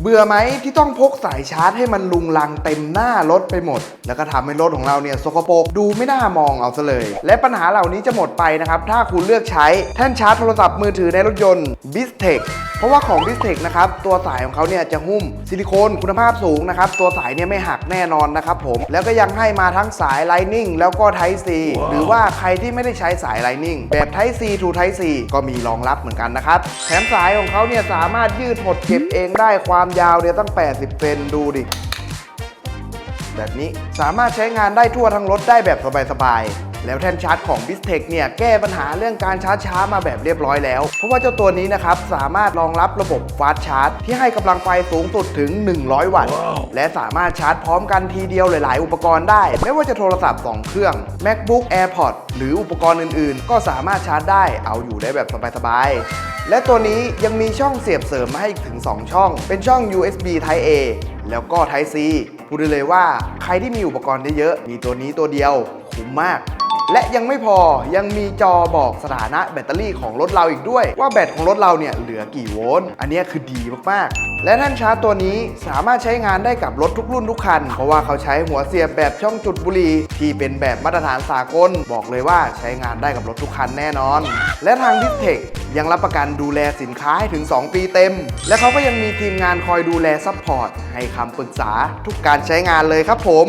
เบื่อไหมที่ต้องพกสายชาร์จให้มันลุงลังเต็มหน้ารถไปหมด แล้วก็ทำให้รถของเราเนี่ยสกปรกดูไม่น่ามองเอาซะเลย และปัญหาเหล่านี้จะหมดไปนะครับ ถ้าคุณเลือกใช้แท่นชาร์จโทรศัพท์มือถือในรถยนต์ b i s t e c เพราะว่าของ b i s t e c นะครับตัวสายของเขาเนี่ยจะหุ้มซิลิโคนคุณภาพสูงนะครับตัวสายเนี่ยไม่หักแน่นอนนะครับผมแล้วก็ยังให้มาทั้งสาย Lightning แล้วก็ Type C หรือว่าใครที่ไม่ได้ใช้สาย Lightning แบบ Type C to Type C ก็มีรองรับเหมือนกันนะครับแถมสายของเขาเนี่ยสามารถยืดหดเก็บเองได้ความยาวเนี่ยตั้ง 80 เซนดูดิแบบนี้สามารถใช้งานได้ทั่วทั้งรถได้แบบสบายๆ แล้วแท่นชาร์จของ b i s t e c เนี่ยแก้ปัญหาเรื่องการชาร์จช้ามาแบบเรียบร้อยแล้ว เพราะว่าเจ้าตัวนี้นะครับสามารถรองรับระบบฟาสชาร์จที่ให้กำลังไฟสูงสุดถึง 100 วัตต์ และสามารถชาร์จพร้อมกันทีเดียวหลาย ๆ อุปกรณ์ได้ ไม่ว่าจะโทรศัพท์ 2 เครื่อง MacBook AirPods หรืออุปกรณ์อื่น ๆ ก็สามารถชาร์จได้เอาอยู่ได้แบบสบาย ๆ และตัวนี้ยังมีช่องเสียบเสริมมาให้อีกถึง 2 ช่อง เป็นช่อง USB Type A แล้วก็ Type C พูดได้เลยว่าใครที่มีอุปกรณ์เยอะๆมีตัวนี้ตัวเดียวคุ้มมาก และยังไม่พอยังมีจอบอกสถานะแบตเตอรี่ของรถเราอีกด้วย ว่าแบตของรถเราเนี่ยเหลือกี่โวลต์อันนี้คือดีมากๆ และแท่านชาร์จตัวนี้สามารถใช้งานได้กับรถทุกรุ่นทุกคัน เพราะว่าเขาใช้หัวเสียบแบบช่องจุดบุหรี่ที่เป็นแบบมาตรฐานสากล บอกเลยว่าใช้งานได้กับรถทุกคันแน่นอน และทางดิสเทคยังรับประกันดูแลสินค้าให้ถึง 2 ปีเต็ม และเขาก็ยังมีทีมงานคอยดูแลซัพพอร์ตให้คำปรึกษาทุกการใช้งานเลยครับผม